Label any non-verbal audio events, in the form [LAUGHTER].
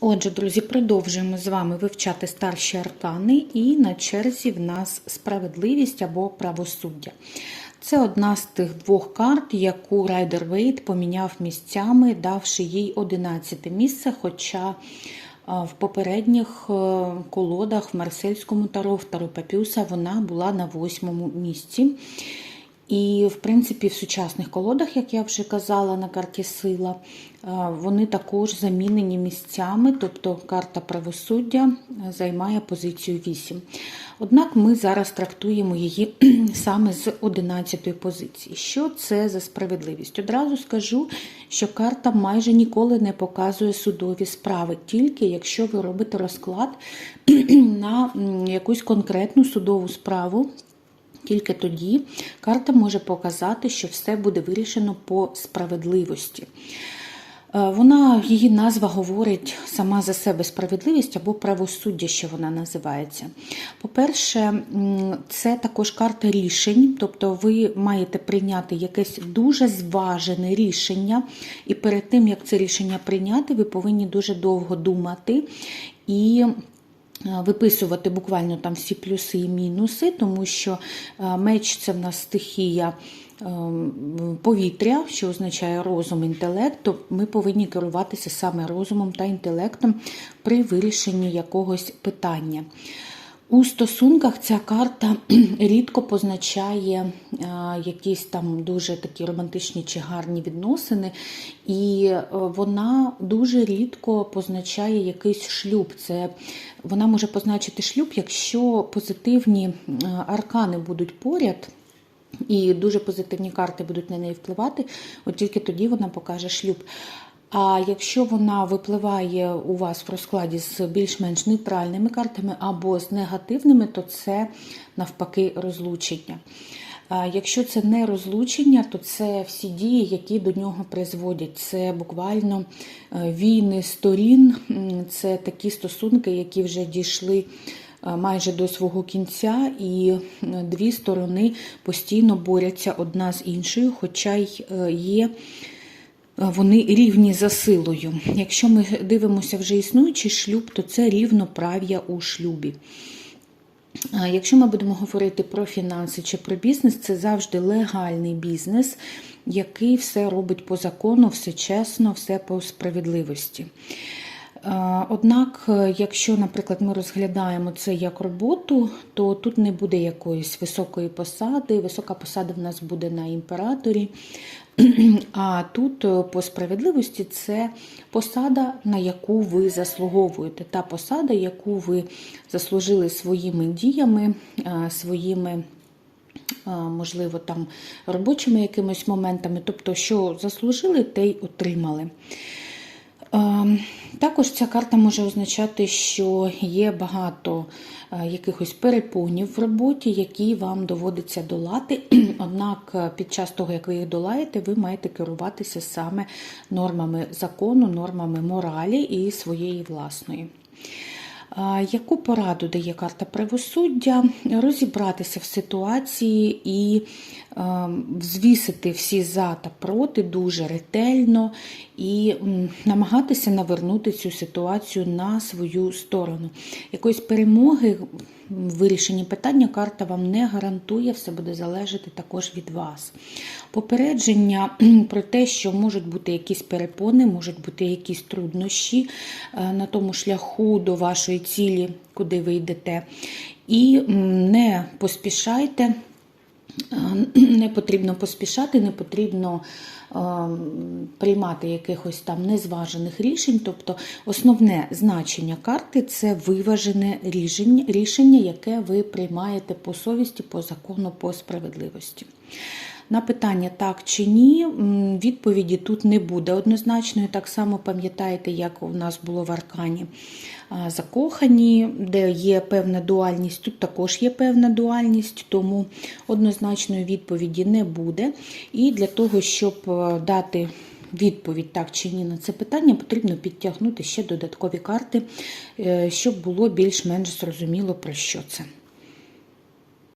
Отже, друзі, продовжуємо з вами вивчати старші аркани, і на черзі в нас справедливість або правосуддя. Це одна з тих двох карт, яку Райдер Вейт поміняв місцями, давши їй 11 місце. Хоча в попередніх е, колодах в Марсельському таро, в Таро Папюса вона була на восьмому місці. І, в принципі, в сучасних колодах, як я вже казала, на карті сила, вони також замінені місцями, тобто карта правосуддя займає позицію 8. Однак ми зараз трактуємо її [CLEARS THROAT] саме з 11-ї позиції. Що це за справедливість? Одразу скажу, що карта майже ніколи не показує судові справи, тільки якщо ви робите розклад [CLEARS THROAT] на якусь конкретну судову справу. Тільки тоді карта може показати, що все буде вирішено по справедливості. Е, вона, її назва говорить сама за себе справедливість або правосуддя, що вона називається. По-перше, це також карта рішень, тобто ви маєте прийняти якесь дуже зважене рішення, і перед тим, як це рішення прийняти, ви повинні дуже довго думати. і Виписувати буквально там всі плюси і мінуси, тому що меч це в нас стихія повітря, що означає розум, інтелект, то ми повинні керуватися саме розумом та інтелектом при вирішенні якогось питання. У стосунках ця карта [CLEARS THROAT] рідко позначає якісь там дуже такі романтичні чи гарні відносини, і е, вона дуже рідко позначає якийсь шлюб. Це Вона може позначити шлюб, якщо позитивні аркани будуть поряд. І дуже позитивні карти будуть на неї впливати, от тільки тоді вона покаже шлюб. А якщо вона випливає у вас в розкладі з більш-менш нейтральними картами або з негативними, то це навпаки розлучення. Якщо це не розлучення, то це всі дії, які до нього призводять. Це буквально е, війни сторін, це такі стосунки, які вже дійшли е, майже до свого кінця, і дві сторони постійно борються одна з іншою, хоча й е, є вони рівні за силою. Якщо ми дивимося вже існуючий шлюб, то це рівноправ'я у шлюбі. Якщо ми будемо говорити про фінанси чи про бізнес, це завжди легальний бізнес, який все робить по закону, все чесно, все по справедливості. Однак, якщо, наприклад, ми розглядаємо це як роботу, то тут не буде якоїсь високої посади. Висока посада в нас буде на імператорі, [CLEARS THROAT] а тут е, по справедливості це посада, на яку ви заслуговуєте. Та посада, яку ви заслужили своїми діями, е, своїми, е, можливо, там робочими якимись моментами. Тобто, що заслужили, те й отримали. Ем, також ця карта може означати, що є багато е, якихось перепонів в роботі, які вам доводиться долати. [CLEARS THROAT] Однак е, під час того, як ви їх долаєте, ви маєте керуватися саме нормами закону, нормами моралі і своєї власної. Яку пораду дає карта правосуддя? Розібратися в ситуації і взвісити всі за та проти дуже ретельно і намагатися навернути цю ситуацію на свою сторону. Якоїсь перемоги вирішенні питання карта вам не гарантує, все буде залежати також від вас. Попередження про те, що можуть бути якісь перепони, можуть бути якісь труднощі е, на тому шляху до вашої цілі, куди ви йдете. І не поспішайте. [CLEARS THROAT] Не потрібно поспішати, не потрібно е, приймати якихось там незважених рішень. Тобто основне значення карти це виважене рішення, яке ви приймаєте по совісті, по закону, по справедливості. На питання так чи ні, відповіді тут не буде однозначною. Так само пам'ятаєте, як у нас було в Аркані закохані, де є певна дуальність, тут також є певна дуальність, тому однозначної відповіді не буде. І для того, щоб е, дати відповідь так чи ні на це питання, потрібно підтягнути ще додаткові карти, е, щоб було більш-менш зрозуміло, про що це.